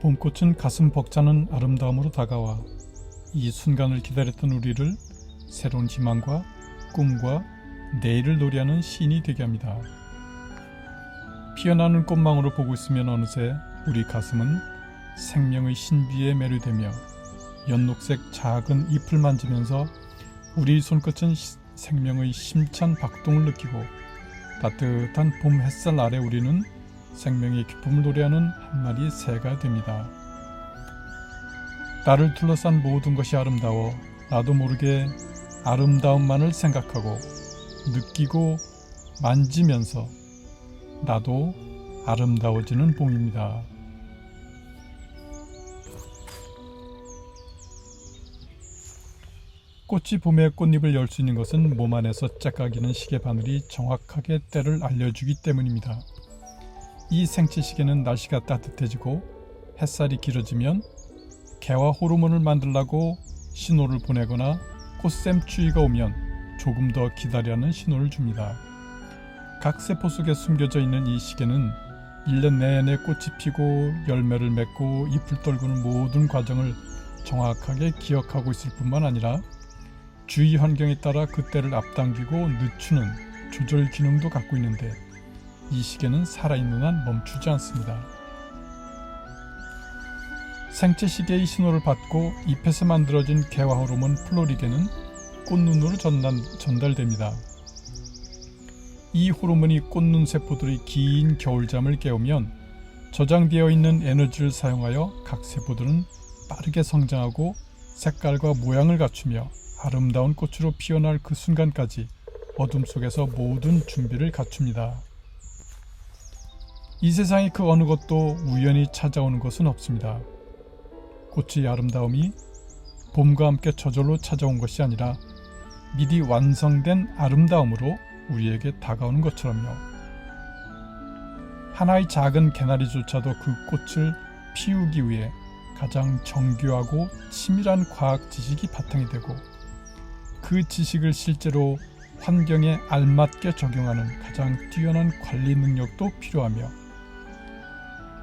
봄꽃은 가슴 벅차는 아름다움으로 다가와 이 순간을 기다렸던 우리를 새로운 희망과 꿈과 내일을 노래하는 시인이 되게 합니다. 피어나는 꽃망울을 보고 있으면 어느새 우리 가슴은 생명의 신비에 매료되며 연녹색 작은 잎을 만지면서 우리 손끝은 시- 생명의 심찬 박동을 느끼고 따뜻한 봄 햇살 아래 우리는 생명의 기쁨을 노래하는 한 마리 새가 됩니다. 나를 둘러싼 모든 것이 아름다워 나도 모르게 아름다움만을 생각하고 느끼고 만지면서 나도 아름다워지는 봄입니다. 꽃이 봄에 꽃잎을 열 수 있는 것은 몸 안에서 짝각이는 시계 바늘이 정확하게 때를 알려주기 때문입니다. 이 생체 시계는 날씨가 따뜻해지고 햇살이 길어지면 개화 호르몬을 만들라고 신호를 보내거나 꽃샘 추위가 오면 조금 더 기다려는 신호를 줍니다. 각 세포 속에 숨겨져 있는 이 시계는 1년 내내 꽃이 피고 열매를 맺고 잎을 떨구는 모든 과정을 정확하게 기억하고 있을 뿐만 아니라 주위 환경에 따라 그때를 앞당기고 늦추는 조절 기능도 갖고 있는데 이 시계는 살아있는 한 멈추지 않습니다. 생체 시계의 신호를 받고 잎에서 만들어진 개화 호르몬 플로리게는 꽃눈으로 전달, 전달됩니다. 이 호르몬이 꽃눈 세포들의 긴 겨울잠을 깨우면 저장되어 있는 에너지를 사용하여 각 세포들은 빠르게 성장하고 색깔과 모양을 갖추며 아름다운 꽃으로 피어날 그 순간까지 어둠 속에서 모든 준비를 갖춥니다. 이 세상의 그 어느 것도 우연히 찾아오는 것은 없습니다. 꽃의 아름다움이 봄과 함께 저절로 찾아온 것이 아니라 미리 완성된 아름다움으로 우리에게 다가오는 것처럼요. 하나의 작은 개나리조차도 그 꽃을 피우기 위해 가장 정교하고 치밀한 과학 지식이 바탕이 되고 그 지식을 실제로 환경에 알맞게 적용하는 가장 뛰어난 관리 능력도 필요하며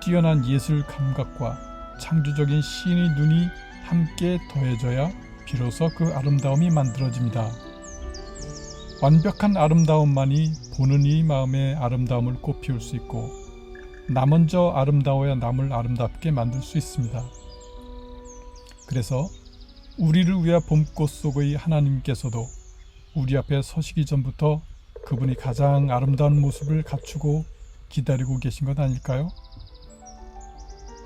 뛰어난 예술 감각과 창조적인 시인의 눈이 함께 더해져야 비로소 그 아름다움이 만들어집니다. 완벽한 아름다움만이 보는 이 마음의 아름다움을 꽃피울 수 있고 나 먼저 아름다워야 남을 아름답게 만들 수 있습니다. 그래서 우리를 위한 봄꽃 속의 하나님께서도 우리 앞에 서시기 전부터 그분이 가장 아름다운 모습을 갖추고 기다리고 계신 것 아닐까요?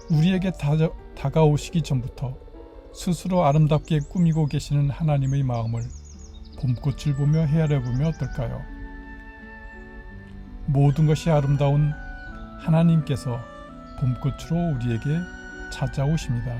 우리에게 다가, 다가오시기 전부터 스스로 아름답게 꾸미고 계시는 하나님의 마음을 봄꽃을 보며 헤아려 보면 어떨까요? 모든 것이 아름다운 하나님께서 봄꽃으로 우리에게 찾아오십니다.